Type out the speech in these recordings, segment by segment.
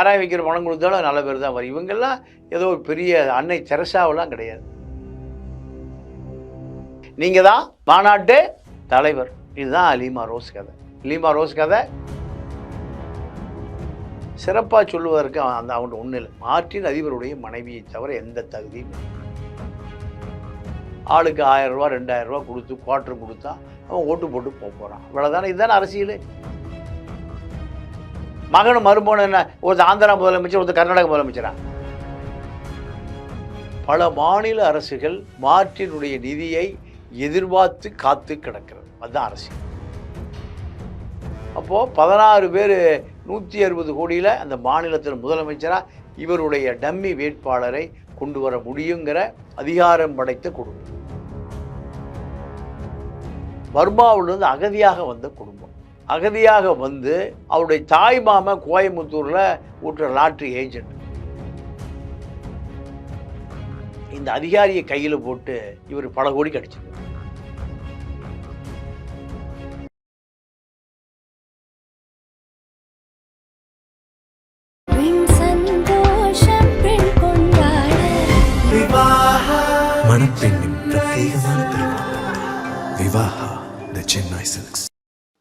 யாராக வைக்கிற பணம் கொடுத்தாலும் நல்ல பேர் தான் வரும். இவங்கெல்லாம் ஏதோ ஒரு பெரிய அன்னை தெரசாவெல்லாம் கிடையாது. நீங்கள் தான் மாநாட்டு தலைவர். இதுதான் லீமா ரோஸ் கதை. லீமா ரோஸ் கதை சிறப்பாக சொல்லுவதற்கு அவன் அந்த அவன் ஒன்றும் இல்லை மார்ட்டின் அதிபருடைய மனைவியை தவிர எந்த தகுதியும் ஆளுக்கு ஆயிரம் ரூபா ரெண்டாயிரம் ரூபா கொடுத்து குவார்டர் கொடுத்தா அவன் ஓட்டு போட்டு போக போகிறான் இவ்வளோதானே இதுதானே அரசியல். மகனும் மருமகனும் என்ன? ஆந்திரா முதலமைச்சர் ஒரு கர்நாடக முதலமைச்சரா? பல மாநில அரசுகள் மார்ட்டினுடைய நிதியை எதிர்பார்த்து காத்து கிடக்கிறது. அதுதான் அரசியல் அப்போது பதினாறு பேர் நூற்றி அறுபது கோடியில் அந்த மாநிலத்தில் முதலமைச்சராக இவருடைய டம்மி வேட்பாளரை கொண்டு வர முடியுங்கிற அதிகாரம் படைத்த குடும்பம். பர்மாவிலிருந்து அகதியாக வந்த குடும்பம். அகதியாக வந்து அவருடைய தாய் மாமா கோயம்புத்தூரில் விட்டுற லாட்ரி ஏஜென்ட். இந்த அதிகாரியை கையில் போட்டு இவர் பல கோடி கடிச்சிருக்காரு.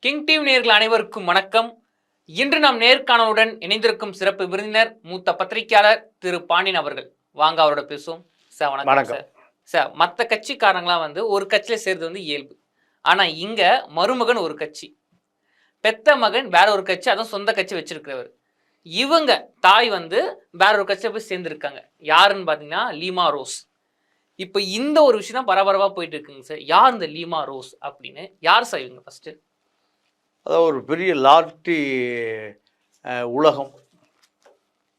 கிங் டிவி நேயர்கள் அனைவருக்கும் வணக்கம். இன்று நாம் நேர்காணலுடன் இணைந்திருக்கும் சிறப்பு விருந்தினர் மூத்த பத்திரிகையாளர் திரு பாண்டியன் அவர்கள். வாங்க அவரோட பேசுவோம். சார் வணக்கம் வணக்கம். சார் சார் மற்ற கட்சிக்காரங்களாம் வந்து ஒரு கட்சியில சேர்றது வந்து இயல்பு. ஆனா இங்க மருமகன் ஒரு கட்சி பெத்த மகன் வேற ஒரு கட்சி அதுவும் சொந்த கட்சி வச்சிருக்கிறவர். இவங்க தாய் வந்து வேற ஒரு கட்சியில போய் சேர்ந்துருக்காங்க. யாருன்னு பார்த்தீங்கன்னா லீமா ரோஸ். இப்போ இந்த ஒரு விஷயம் தான் பரபரப்பாக போயிட்டு இருக்குங்க சார். யார் இந்த லீமா ரோஸ் அப்படின்னு? யார் சார் இவங்க ஃபர்ஸ்ட் அதாவது ஒரு பெரிய லாட்ரி உலகம்.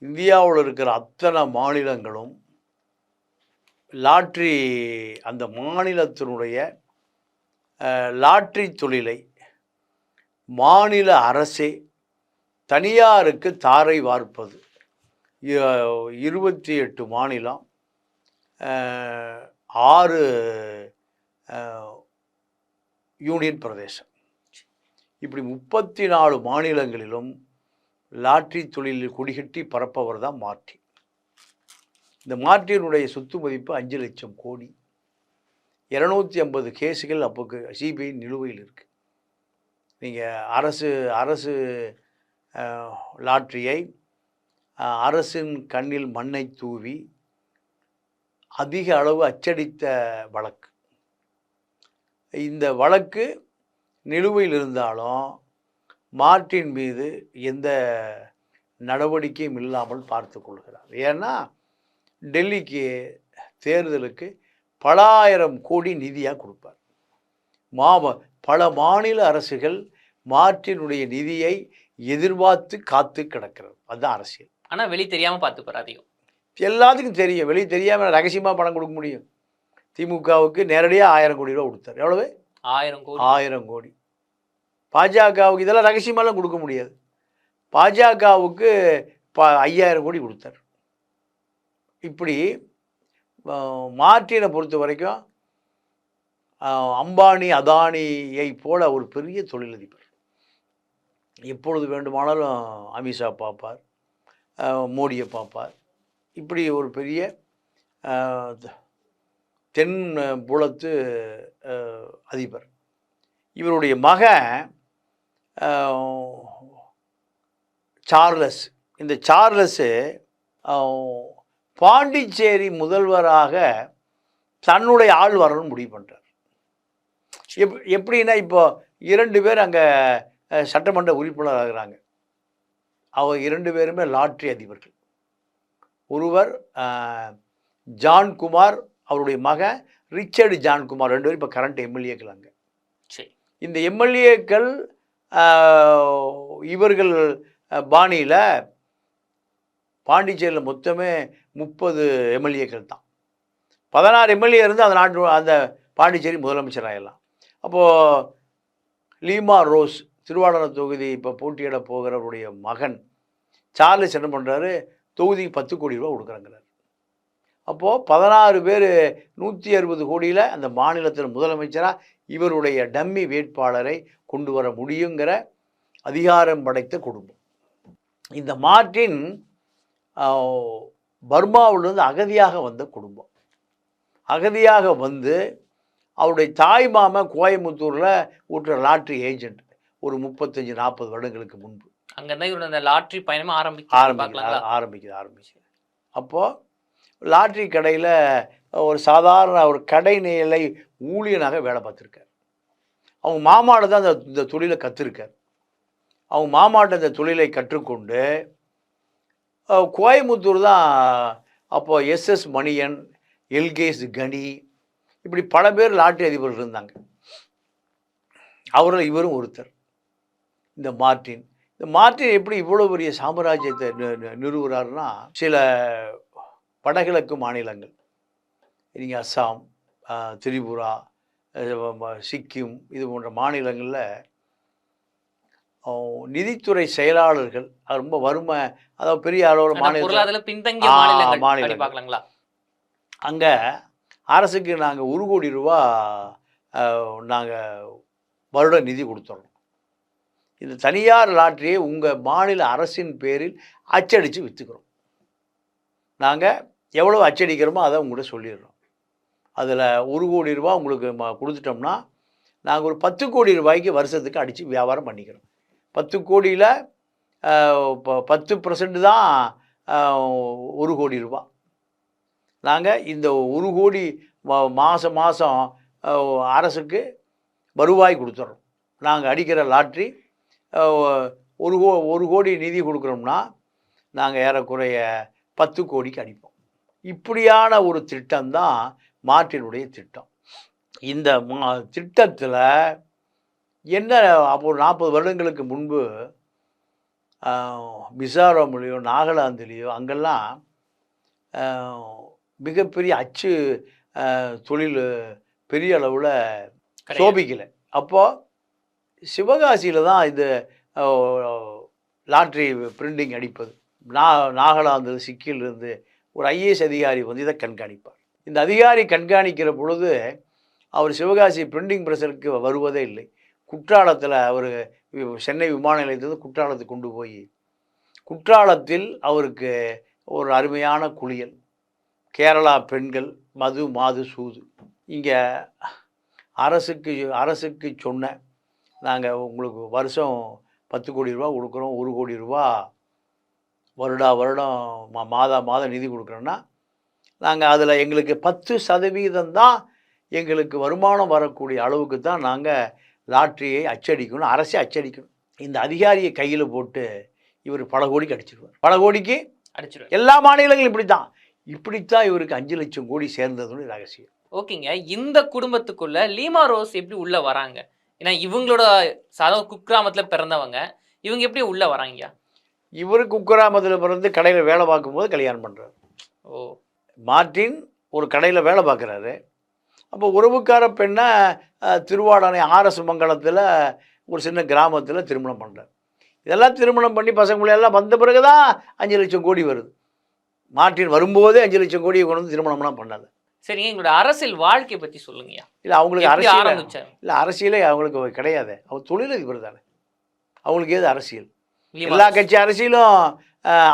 இந்தியாவில் இருக்கிற அத்தனை மாநிலங்களும் லாட்ரி அந்த மாநிலத்தினுடைய லாட்ரி தொழிலை மாநில அரசே தனியாருக்கு தாரை வார்ப்பது. இருபத்தி எட்டு மாநிலம் ஆறு யூனியன் பிரதேசம். இப்படி முப்பத்தி நாலு மாநிலங்களிலும் லாட்ரி தொழிலில் கொடிகட்டி பரப்பவர் தான் மார்ட்டி இந்த மார்ட்டியினுடைய சொத்து மதிப்பு அஞ்சு லட்சம் கோடி. இரநூத்தி ஐம்பது கேஸுகள் அப்போக்கு சிபிஐ நிலுவையில் இருக்குது நீங்கள் அரசு அரசு லாட்ரியை அரசின் கண்ணில் மண்ணை தூவி அதிக அளவு அச்சடித்த வழக்கு. இந்த வழக்கு நிலுவையில் இருந்தாலும் மார்ட்டின் மீது எந்த நடவடிக்கையும் இல்லாமல் பார்த்து கொள்கிறார். ஏன்னா டெல்லிக்கு தேர்தலுக்கு பல ஆயிரம் கோடி நிதியாக கொடுப்பார். மாவ பல மாநில அரசுகள் மார்ட்டினுடைய நிதியை எதிர்பார்த்து காத்து கிடக்கிறது. அதுதான் அரசியல். ஆனா வெளி தெரியாம பார்த்துப்பார் அதிகம். எல்லாத்துக்கும் தெரியும். வெளியே தெரியாமல் ரகசியமாக பணம் கொடுக்க முடியும்? திமுகவுக்கு நேரடியாக ஆயிரம் கோடி ரூபா கொடுத்தார். எவ்வளவு? ஆயிரம் கோடி. ஆயிரம் கோடி. பாஜகவுக்கு இதெல்லாம் ரகசியமாலாம் கொடுக்க முடியாது. பாஜகவுக்கு ப ஐயாயிரம் கோடி கொடுத்தார். இப்படி மார்ட்டினை பொறுத்த வரைக்கும் அம்பானி அதானியை போல ஒரு பெரிய தொழிலதிபர். எப்பொழுது வேண்டுமானாலும் அமித்ஷா பார்ப்பார் மோடியை பார்ப்பார். இப்படி ஒரு பெரிய தென் புலத்து அதிபர். இவருடைய மகன் சார்லஸ். இந்த சார்லஸு பாண்டிச்சேரி முதல்வராக தன்னுடைய ஆள் வரணும்னு முடிவு பண்ணுறார் எப் எப்படின்னா இப்போ இரண்டு பேர் அங்கே சட்டமன்ற உறுப்பினர் ஆகிறாங்க. அவங்க இரண்டு பேருமே லாட்ரி அதிபர்கள். ஒருவர் ஜான்குமார் அவருடைய மகன் ரிச்சர்டு ஜான்குமார் ரெண்டு பேரும் இப்போ கரண்ட் எம்எல்ஏக்கள் அங்கே. சரி. இந்த எம்எல்ஏக்கள் இவர்கள் பாணியில் பாண்டிச்சேரியில் மொத்தமே முப்பது எம்எல்ஏக்கள் தான். பதினாறு எம்எல்ஏ இருந்து அந்த நாட்டு அந்த பாண்டிச்சேரி முதலமைச்சர் ஆயிடலாம் அப்போது லீமா ரோஸ் திருவாடன தொகுதி இப்போ போட்டியிட போகிறவருடைய மகன் சார்லஸ் என்ன பண்ணுறாரு தொகுதிக்கு பத்து கோடி ரூபா கொடுக்குறாங்கிறார். அப்போது பதினாறு பேர் நூற்றி அறுபது கோடியில் அந்த மாநிலத்தில் முதலமைச்சராக இவருடைய டம்மி வேட்பாளரை கொண்டு வர முடியுங்கிற அதிகாரம் படைத்த குடும்பம். இந்த மார்ட்டின் ஆஹ், பர்மாவிலிருந்து அகதியாக வந்த குடும்பம். அகதியாக வந்து அவருடைய தாய் மாமன் கோயம்புத்தூரில் ஊட்டுற லாட்ரி ஏஜென்ட் ஒரு முப்பத்தஞ்சு நாற்பது வருடங்களுக்கு முன்பு. அங்கதான் இவரோட அந்த லாட்ரி பயணமா ஆரம்பிக்க ஆரம்பிக்குது பார்க்கலாங்களா? ஆரம்பிக்குது ஆரம்பிக்குது. அப்போது லாட்ரி கடையில் ஒரு சாதாரண ஒரு கடை நிலை ஊழியனாக வேலை பார்த்துருக்கார். அவங்க மாமாட்ட தான் அந்த இந்த தொழிலை கற்றுருக்கார் அவங்க மாமாட்ட இந்த தொழிலை கற்றுக்கொண்டு கோயம்புத்தூர் தான் அப்போது எஸ்எஸ் மணியன் எல்கேஸ் கனி இப்படி பல பேர் லாட்ரி அதிபர்கள் இருந்தாங்க. அவரில் இவரும் ஒருத்தர். இந்த மார்ட்டின். இந்த மார்ட்டின் எப்படி இவ்வளோ பெரிய சாம்ராஜ்யத்தை நி- நிறுவுறாருன்னா சில வடகிழக்கு மாநிலங்கள். நீங்கள் அஸ்ஸாம் திரிபுரா சிக்கிம் இது போன்ற மாநிலங்களில் நிதித்துறை செயலாளர்கள் அது ரொம்ப வறுமை அதாவது பெரிய அளவில் மாநில மாநிலங்கள் அங்கே அரசுக்கு நாங்கள் ஒரு கோடி ரூபா நாங்கள் வருட நிதி கொடுத்துட்றோம் இந்த தனியார் லாட்டரியை உங்கள் மாநில அரசின் பேரில் அச்சடித்து விற்றுக்கிறோம் நாங்கள் எவ்வளோ அச்சடிக்கிறோமோ அதை உங்கள்கிட்ட சொல்லிடுறோம். அதில் ஒரு கோடி ரூபா உங்களுக்கு ம- கொடுத்துட்டோம்னா நாங்கள் ஒரு பத்து கோடி ரூபாய்க்கு வருஷத்துக்கு அடித்து வியாபாரம் பண்ணிக்கிறோம். பத்து கோடியில் இப்போ பத்து பர்சன்ட் தான் ஒரு கோடி ரூபா நாங்கள் இந்த ஒரு கோடி மா- மாதம் மாதம் அரசுக்கு வருவாய் கொடுத்துட்றோம் நாங்கள் அடிக்கிற லாட்ரி ஒரு கோ ஒரு கோடி நிதி கொடுக்குறோம்னா நாங்கள் ஏறக்குறைய பத்து கோடிக்கு அடிப்போம். இப்படியான ஒரு திட்டம்தான் மார்ட்டினுடைய திட்டம். இந்த திட்டத்தில் என்ன அப்போ ஒரு நாற்பது வருடங்களுக்கு முன்பு மிசோரம்லேயோ நாகாலாந்துலேயோ அங்கெல்லாம் மிகப்பெரிய அச்சு தொழில் பெரிய அளவில். சோபிக்கலை. அப்போது சிவகாசியில் தான் இது ஆஹ், லாட்ரி பிரிண்டிங் அடிப்பது. நா நாகாலாந்து சிக்கிலிருந்து ஒரு ஐஏஎஸ் அதிகாரி வந்து இதை கண்காணிப்பார். இந்த அதிகாரி கண்காணிக்கிற பொழுது அவர் சிவகாசி பிரிண்டிங் ப்ரெஸருக்கு வருவதே இல்லை. குற்றாலத்தில் அவர் சென்னை விமான நிலையத்திலிருந்து குற்றாலத்துக்கு கொண்டு போய் குற்றாலத்தில் அவருக்கு ஒரு அருமையான குளியல். கேரளா பெண்கள் மது மாது சூது. இங்கே அரசுக்கு அரசுக்கு சொன்ன நாங்கள் உங்களுக்கு வருஷம் பத்து கோடி ரூபா கொடுக்குறோம் ஒரு கோடி ரூபா வருடா வருடம் மா மாதா மாதம் நிதி கொடுக்குறோன்னா நாங்கள் அதில் எங்களுக்கு பத்து சதவீதம் தான் எங்களுக்கு வருமானம் வரக்கூடிய அளவுக்கு தான் நாங்கள் லாட்ரியை அச்சடிக்கணும் அரசே அச்சடிக்கணும். இந்த அதிகாரியை கையில் போட்டு இவர் பல கோடிக்கு அடிச்சிருவார் பல கோடிக்கு அடிச்சிருவாரு. எல்லா மாநிலங்களும் இப்படி தான் இப்படித்தான் இவருக்கு அஞ்சு லட்சம் கோடி சேர்ந்ததுன்னு ரகசியம். ஓகேங்க. இந்த குடும்பத்துக்குள்ள லீமா ரோஸ் எப்படி உள்ள வராங்க? ஏன்னா இவங்களோட சாதாரண குக்கிராமத்துல பிறந்தவங்க. இவங்க எப்படி உள்ள வராங்க இவர் குக்கிராமத்தில் பிறந்து கடையில் வேலை பார்க்கும்போது கல்யாணம் பண்ணுறாரு ஓ. மார்ட்டின் ஒரு கடையில் வேலை பார்க்குறாரு. அப்போ உறவுக்கார பெண்ணை திருவாடானை ஆர்எஸ் மங்கலத்தில் ஒரு சின்ன கிராமத்தில் திருமணம் பண்ணுறாரு இதெல்லாம் திருமணம் பண்ணி பசங்க எல்லாம் வந்த பிறகு தான் அஞ்சு லட்சம் கோடி வருது. மார்ட்டின் வரும்போதே அஞ்சு லட்சம் கோடியை கொண்டு வந்து திருமணம்லாம் பண்ணாது சரிங்க எங்களோட அரசியல் வாழ்க்கையை பத்தி சொல்லுங்கய்யா இல்லை அவங்களுக்கு அரசியல் இல்லை அரசியலே அவங்களுக்கு கிடையாது. அவங்க தொழிலதிபர் தானே. அவங்களுக்கு ஏது அரசியல்? எல்லா. கட்சி அரசியலும்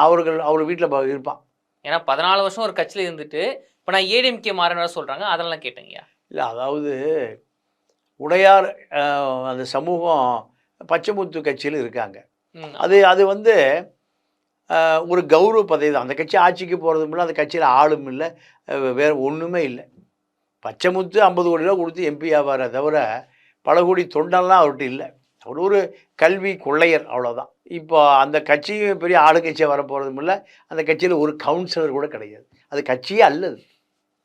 அவர்கள் அவர் வீட்டில் இருப்பான். ஏன்னா பதினாலு வருஷம் ஒரு கட்சியில இருந்துட்டு இப்ப நான் ஏடிஎம்கே மாறினா சொல்றாங்க அதெல்லாம் கேட்டேங்கய்யா இல்லை அதாவது உடையார் அந்த சமூகம் பச்சைமுத்து கட்சியில் இருக்காங்க. அது அது வந்து ஒரு கௌரவ பதவி தான். அந்த கட்சி ஆட்சிக்கு போகிறதும் இல்லை அந்த கட்சியில் ஆளும் இல்லை வேற ஒன்றுமே இல்லை. பச்சைமுத்து ஐம்பது கோடி ரூபா கொடுத்து எம்பி ஆவாரே தவிர பல கோடி தொண்டெல்லாம் அவர்கிட்ட இல்லை. அவர் ஒரு கல்வி கொள்ளையர் அவ்வளோதான் இப்போ அந்த கட்சியும் பெரிய ஆளுங்கட்சியாக வரப்போகிறதும் இல்லை. அந்த கட்சியில் ஒரு கவுன்சிலர் கூட கிடையாது. அது கட்சியே அல்லது.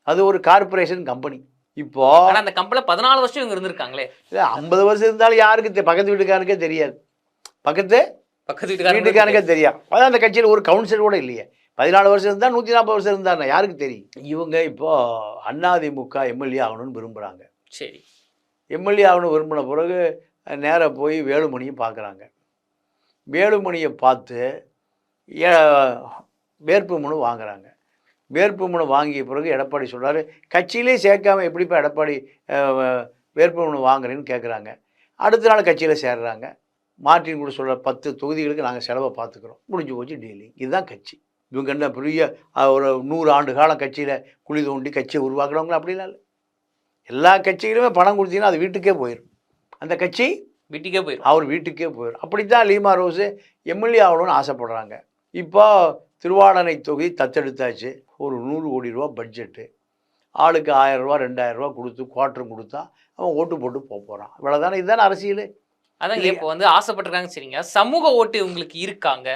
அது ஒரு கார்ப்பரேஷன் கம்பெனி இப்போ அந்த கம்பெனில பதினாலு வருஷம் இவங்க இருந்திருக்காங்களே. இல்லை ஐம்பது வருஷம் இருந்தாலும் யாருக்கு பக்கத்து வீட்டுக்காரனுக்கே தெரியாது. பக்கத்து பக்கத்து வீட்டுக்காரங்க வீட்டுக்காரனுக்கே தெரியும் அதான் அந்த கட்சியில் ஒரு கவுன்சிலர் கூட இல்லையே. பதினாலு வருஷம் இருந்தால் நூற்றி நாற்பது வருஷம் இருந்தாருன்னா யாருக்கு தெரியும்? இவங்க இப்போ அதிமுக எம்எல்ஏ ஆகணும்னு விரும்புகிறாங்க சரி. எம்எல்ஏ ஆகணும் விரும்பின பிறகு நேராக போய் வேலுமணியை பார்க்குறாங்க வேலுமணியை பார்த்து ஏ- வேட்பு மனு வாங்குறாங்க. வேட்பு மனு வாங்கிய பிறகு எடப்பாடி சொல்கிறார் கட்சியிலே சேர்க்காம எப்படிப்பா எடப்பாடி அஹ், வேட்பு மனு வாங்குறேன்னு கேட்குறாங்க அடுத்த நாள் கட்சியில் சேர்றாங்க. மார்ட்டின் கூட சொல்கிற பத்து தொகுதிகளுக்கு நாங்கள் செலவை பார்த்துக்குறோம் முடிஞ்சு போச்சு டெய்லி. இதுதான் கட்சி. இவங்க என்ன பெரிய ஒரு நூறு ஆண்டு காலம் கட்சியில் குழி தோண்டி கட்சியை உருவாக்குறவங்களும் அப்படிலாம் இல்லை. எல்லா கட்சிகளுமே பணம் கொடுத்தீங்கன்னா அது வீட்டுக்கே போயிடும் அந்த கட்சி வீட்டுக்கே போயிடும் அவர் வீட்டுக்கே போயிடும் அப்படி தான் லீமா ரோஸு எம்எல்ஏ ஆகணும்னு ஆசைப்படுறாங்க. இப்போ திருவாடனை தொகுதி தத்தெடுத்தாச்சு. ஒரு நூறு கோடி ரூபா பட்ஜெட்டு. ஆளுக்கு ரெண்டாயிரம் ரூபா கொடுத்து குவார்ட்டரும் கொடுத்தா அவன் ஓட்டு போட்டு போக போகிறான் இவ்வளோதானே இதுதானே அரசியல். அதாங்க இப்போ வந்து ஆசைப்பட்டிருக்காங்க சரிங்க. சமூக ஓட்டு உங்களுக்கு இருக்காங்க.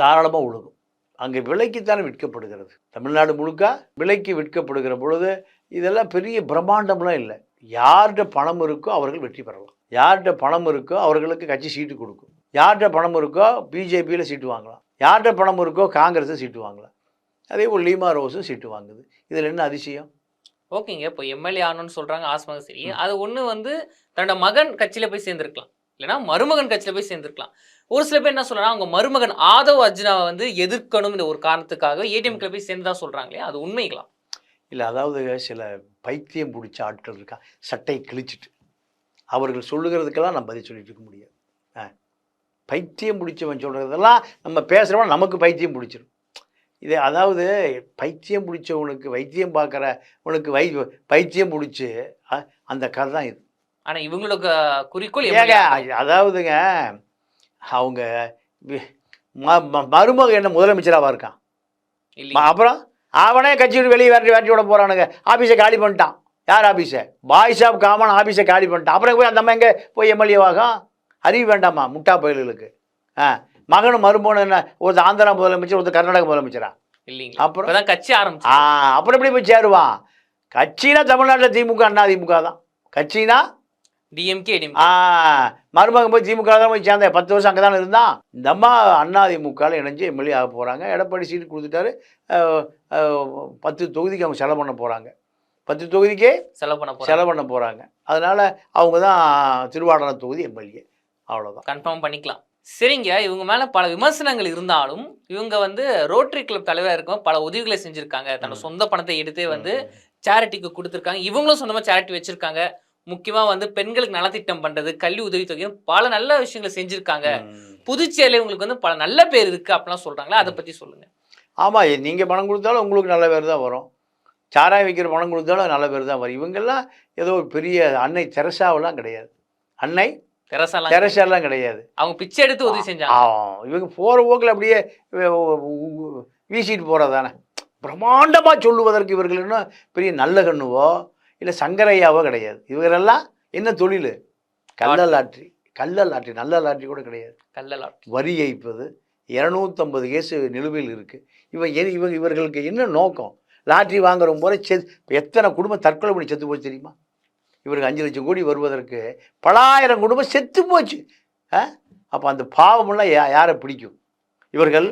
தாராளமாக ஒழுகும். அங்கே விலைக்குத்தானே விற்கப்படுகிறது. தமிழ்நாடு முழுக்க விலைக்கு விற்கப்படுகிற பொழுது இதெல்லாம் பெரிய பிரம்மாண்டம்லாம் இல்லை. யார்கிட்ட பணம் இருக்கோ அவர்கள் வெற்றி பெறலாம். யார்கிட்ட பணம் இருக்கோ அவர்களுக்கு கட்சி சீட்டு கொடுக்கும். யார்கிட்ட பணம் இருக்கோ பிஜேபியில் சீட்டு வாங்கலாம். யார்கிட்ட பணம் இருக்கோ காங்கிரஸில் சீட்டு வாங்கலாம். அதே போல் லீமா ரோஸும் சீட்டு வாங்குது. இதில் என்ன அதிசயம்? ஓகேங்க. இப்போ எம்எல்ஏ ஆகணும்னு சொல்றாங்க ஆசமாக சரி. அது ஒண்ணு வந்து தன்னோட மகன் கட்சியில போய் சேர்ந்திருக்கலாம். இல்லைன்னா மருமகன் கட்சியில போய் சேர்ந்திருக்கலாம். ஒரு சில பேர் என்ன சொல்றாங்க அவங்க மருமகன் ஆதவ் அர்ஜுனாவை வந்து எதிர்க்கணுங்கிற ஒரு காரணத்துக்காக ஏடிஎம்கில் போய் சேர்ந்ததா சொல்றாங்களே அது உண்மைங்களா? இல்லை அதாவது சில பைத்தியம் பிடிச்ச ஆட்கள் இருக்கா சட்டை கிழிச்சிட்டு. அவர்கள் சொல்லுகிறதுக்கெல்லாம் நம்ம பதில் சொல்லிட்டு இருக்க முடியாது. ஆ. பைத்தியம் பிடிச்சவன் சொல்கிறதெல்லாம் நம்ம பேசுகிறவன் நமக்கு பைத்தியம் பிடிச்சிரும். இது அதாவது பைத்தியம் பிடிச்சவனுக்கு வைத்தியம் பார்க்குறவனுக்கு வை பைத்தியம் பிடிச்சி அந்த கதை தான் இது. ஆனா இவங்களோட குறிக்கோள் ஏங்க. அதாவதுங்க அவங்க மருமக என்ன முதலமைச்சராக இருக்கான்? அப்புறம் அவனே கட்சி விட்டு வெளியே விரட்டி விரட்டி விட போகிறானுங்க ஆஃபீஸை காலி பண்ணிட்டான். யார் ஆஃபீஸை பாய்ஸ் ஆஃப் காமன் ஆஃபீஸை காலி பண்ணிட்டான். அப்புறம் போய் அந்த அம்மா எங்கே? போய் எம்எல்ஏவாகும் அறிவு வேண்டாமா முட்டா பயல்களுக்கு. ஆ மகனும் மருமகனும் என்ன? ஒருத்தர் ஆந்திரா முதலமைச்சர் ஒருத்தர் கர்நாடக முதலமைச்சரா? இல்லைங்க. அப்புறம்? கட்சி ஆ ஆரம்பிச்சு அப்புறம் எப்படி போய் சேருவான் கட்சினா தமிழ்நாட்டில் திமுக அண்ணா திமுக தான். கட்சினா? டிஎம்கே ஆ மருமகன் போய் திமுக தான் போய் சேர்ந்தேன் பத்து வருஷம் அங்கே தானே இருந்தான். இந்த அம்மா அண்ணா திமுகவில் இணைஞ்சு எம்எல்ஏ ஆக போகிறாங்க எடப்பாடி சீட்டு கொடுத்துட்டாரு. பத்து தொகுதிக்கு அவங்க செலவு பண்ண போகிறாங்க பத்து தொகுதிக்கே செலவு பண்ண செலவு பண்ண போகிறாங்க அதனால் அவங்க தான் திருவாடனை தொகுதி எம்எல்ஏ. அவ்வளோதான் கன்ஃபார்ம் பண்ணிக்கலாம். சரிங்க. இவங்க மேல பல விமர்சனங்கள் இருந்தாலும் இவங்க வந்து ரோட்டரி கிளப் தலைவராக இருக்கும். பல உதவிகளை செஞ்சிருக்காங்க. தன்னோட சொந்த பணத்தை எடுத்தே வந்து சேரிட்டிக்கு கொடுத்துருக்காங்க. இவங்களும் சொந்தமா சேரிட்டி வச்சிருக்காங்க. முக்கியமா வந்து பெண்களுக்கு நலத்திட்டம் பண்றது கல்வி உதவித்தொகை பல நல்ல விஷயங்களை செஞ்சிருக்காங்க. புதுச்சேரியில உங்களுக்கு வந்து பல நல்ல பேர் இருக்கு. அப்படிலாம் சொல்றாங்களா? அதை பத்தி சொல்லுங்க. ஆமாம் நீங்கள் பணம் கொடுத்தாலும் உங்களுக்கு நல்ல பேர் தான் வரும். சாராயம் விற்கிற பணம் கொடுத்தாலும் நல்ல பேர் தான் வரும். இவங்கெல்லாம் ஏதோ ஒரு பெரிய அன்னை தெரசாவெல்லாம் கிடையாது. அன்னை தெரசாலாம் தெரசாலாம் கிடையாது. அவங்க பிச்சை எடுத்து உதவி செஞ்சாங்க. ஆ, இவங்க போகிற போக்கில் அப்படியே வீசிட்டு போகிறதானே பிரம்மாண்டமாக சொல்லுவதற்கு இவர்கள் என்ன பெரிய நல்ல கண்ணுவோ இல்லை சங்கரையாவோ கிடையாது. இவரெல்லாம் என்ன தொழில்? கள்ள லாட்ரி கள்ள லாட்ரி நல்ல லாட்ரி கூட கிடையாது. கல்லலாம் வரி ஏய்ப்பது இரநூத்தம்பது கேஸ் நிலுவையில் இருக்குது இவன் இவங்க இவர்களுக்கு என்ன நோக்கம்? லாட்ரி வாங்குற முறை செ எத்தனை குடும்பம் தற்கொலை பண்ணி செத்து போச்சு தெரியுமா? இவருக்கு அஞ்சு லட்சம் கோடி வருவதற்கு பலாயிரம் குடும்பம் செத்து போச்சு. அப்போ அந்த பாவமெல்லாம் யா யாரை பிடிக்கும்? இவர்கள்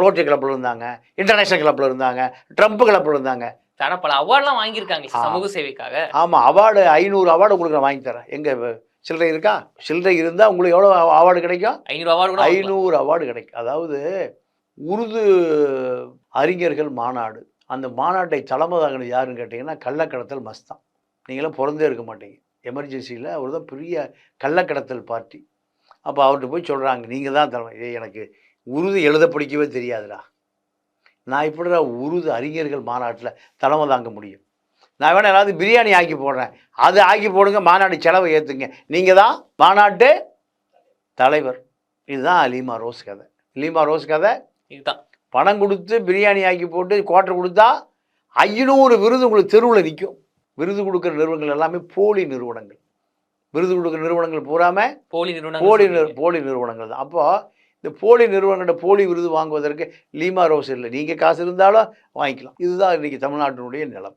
ரோட்டரி கிளப்பில் இருந்தாங்க இன்டர்நேஷ்னல் கிளப்பில் இருந்தாங்க ட்ரம்ப் கிளப்பில் இருந்தாங்க. ஆனா பல அவார்ட்லாம் வாங்கியிருக்காங்க ஆ. சமூக சேவைக்காக. ஆமாம் அவார்டு ஐநூறு அவார்டு கொடுக்குறேன் வாங்கி தரேன். எங்கே சில்லறை இருக்கா? சில்லறை இருந்தால் உங்களுக்கு எவ்வளோ அவார்டு கிடைக்கும்? ஐநூறு அவார்டு. ஐநூறு அவார்டு கிடைக்கும். அதாவது உருது அறிஞர்கள் மாநாடு. அந்த மாநாட்டை தலைமை தாங்கினது யாருன்னு கேட்டிங்கன்னா கள்ளக்கடத்தல் மஸ்தான். நீங்களாம் பிறந்தே இருக்க மாட்டீங்க. எமர்ஜென்சியில் அவர் தான் பெரிய கள்ளக்கடத்தல் பார்ட்டி. அப்போ அவர்கிட்ட போய் சொல்கிறாங்க நீங்கள் தான் தலைமை ஏய் எனக்கு உருது எழுத படிக்கவே தெரியாதுடா. நான் இப்படிடா உருது அறிஞர்கள் மாநாட்டில் தலைமை தாங்க முடியும்? நான் வேணால் ஏதாவது பிரியாணி ஆக்கி போடுறேன். அது ஆக்கி போடுங்க மாநாடு செலவை ஏற்றுங்க நீங்கள் தான் மாநாட்டு தலைவர். இதுதான் லீமா ரோஸ் கதை. லீமா ரோஸ் கதை? இதுதான். பணம் கொடுத்து பிரியாணி ஆக்கி போட்டு குவார்டர் கொடுத்தா ஐநூறு விருது உங்களுக்கு தெருவில் நிற்கும் விருது கொடுக்குற நிறுவனங்கள் எல்லாமே போலி நிறுவனங்கள். விருது கொடுக்குற நிறுவனங்கள் பூராமே போலி நிறுவனம் போலி போலி நிறுவனங்கள் தான். அப்போ இந்த போலி நிறுவனங்கள்ட்ட போலி விருது வாங்குவதற்கு லீமா ரோஸ் இல்லை. நீங்கள் காசு இருந்தாலும் வாங்கிக்கலாம். இதுதான் இன்றைக்கி தமிழ்நாட்டினுடைய நிலம்.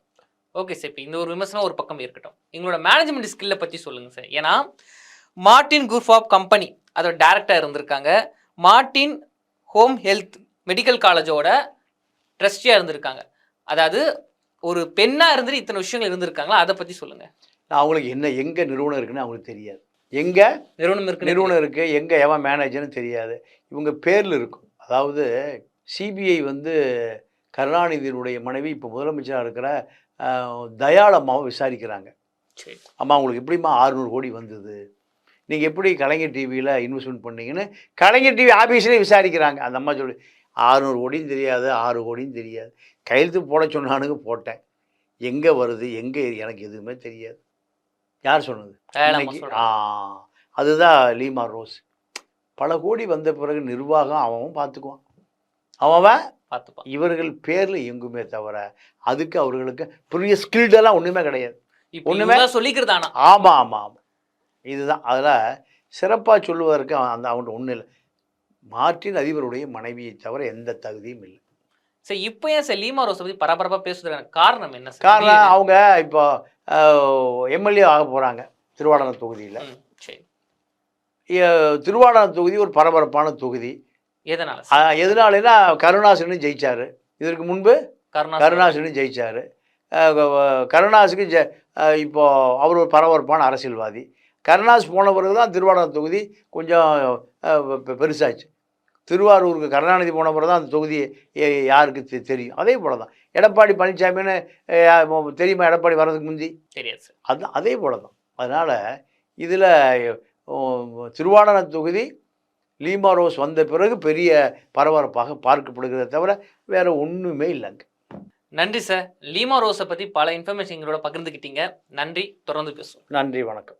ஓகே சார் இப்போ இந்த ஒரு விமர்சனம் ஒரு பக்கம் இருக்கட்டும். எங்களோட மேனேஜ்மெண்ட் ஸ்கில்லை பற்றி சொல்லுங்க சார் ஏன்னா மார்டின் குரூப் ஆஃப் கம்பெனி அதோட டேரக்டர் இருந்திருக்காங்க. மார்டின் ஹோம் ஹெல்த் மெடிக்கல் காலேஜோட ட்ரஸ்டியாக இருந்திருக்காங்க. அதாவது ஒரு பெண்ணாக இருந்துட்டு இத்தனை விஷயங்கள் இருந்திருக்காங்களா? அதை பற்றி சொல்லுங்க. நான் அவங்களுக்கு என்ன எங்கே நிறுவனம் இருக்குன்னு அவங்களுக்கு தெரியாது. எங்கே நிறுவனம் இருக்கு நிறுவனம் இருக்குது எங்கே எவன் மேனேஜர்னு தெரியாது. இவங்க பேரில் இருக்கும். அதாவது சிபிஐ வந்து கருணாநிதியினுடைய மனைவி இப்போ முதலமைச்சராக இருக்கிற ஆஹ், தயாள் அம்மாவை விசாரிக்கிறாங்க. சரி. அம்மா உங்களுக்கு எப்படிம்மா 600 கோடி வந்தது? நீங்கள் எப்படி கலைஞர் டிவியில் இன்வெஸ்ட்மெண்ட் பண்ணீங்கன்னு கலைஞர் டிவி ஆஃபீஸ்லேயே விசாரிக்கிறாங்க. அந்த அம்மா சொல்லி ஆறுநூறு கோடியும் தெரியாது ஆறு கோடியும் தெரியாது. கையெழுத்து போட சொன்னானுங்க போட்டேன். எங்கே வருது எங்கே எனக்கு எதுவுமே தெரியாது. யார் சொன்னது. ஆ அதுதான் லீமா ரோஸ். பல கோடி வந்த பிறகு நிர்வாகம் அவன் பார்த்துக்குவான் அவன் பார்த்துப்பான் இவர்கள் பேரில் இயங்குமே தவிர அதுக்கு அவர்களுக்கு பெரிய ஸ்கில்டெல்லாம் ஒன்றுமே கிடையாது. இப்போ ஒண்ணுமே- ஒண்ணுமே சொல்லிக்கிறது ஆனா ஆமாம் ஆமாம் ஆமாம் இதுதான். அதில் சிறப்பாக சொல்லுவதற்கு அவன் அந்த அவன்கிட்ட ஒன்றும் இல்லை. மார்ட்டின் அதிபருடைய மனைவியை தவிர எந்த தகுதியும் இல்லை. சரி இப்போ ஏன் சார் லீமா ரோஸை பத்தி பரபரப்பா பேசுறதுக்கான காரணம் என்ன காரணம்? அவங்க இப்போ எம்எல்ஏ ஆக போகிறாங்க திருவாடன தொகுதியில். திருவாடன தொகுதி ஒரு பரபரப்பான தொகுதி. எதனால சார்? அஹ், எதனாலனா கருணாசனும் ஜெயிச்சாரு. இதற்கு முன்பு கருணா கருணாசனும் ஜெயிச்சாரு. கருணாஸுக்கு ஜெ அஹ், இப்போ அவர் ஒரு பரபரப்பான அரசியல்வாதி. கருணாஸ் போன பிறகு தான் திருவாடன தொகுதி கொஞ்சம் பெருசாச்சு. திருவாரூருக்கு கருணாநிதி போன பிறகு தான் அந்த தொகுதி யாருக்கு தெ- தெரியும். அதே போல தான். எடப்பாடி பழனிசாமின்னு தெரியுமா எடப்பாடி வர்றதுக்கு முந்தி? தெரியாது சார். அது அதே போல தான். அதனால் இதில் திருவாடன தொகுதி லீமா ரோஸ் வந்த பிறகு பெரிய பரபரப்பாக பார்க்கப்படுகிறத தவிர வேற ஒன்றுமே இல்லைங்க நன்றி சார். லீமா ரோஸை பத்தி பல இன்ஃபர்மேஷன் எங்களோட பகிர்ந்துக்கிட்டீங்க நன்றி. தொடர்ந்து பேசுவோம். நன்றி வணக்கம்.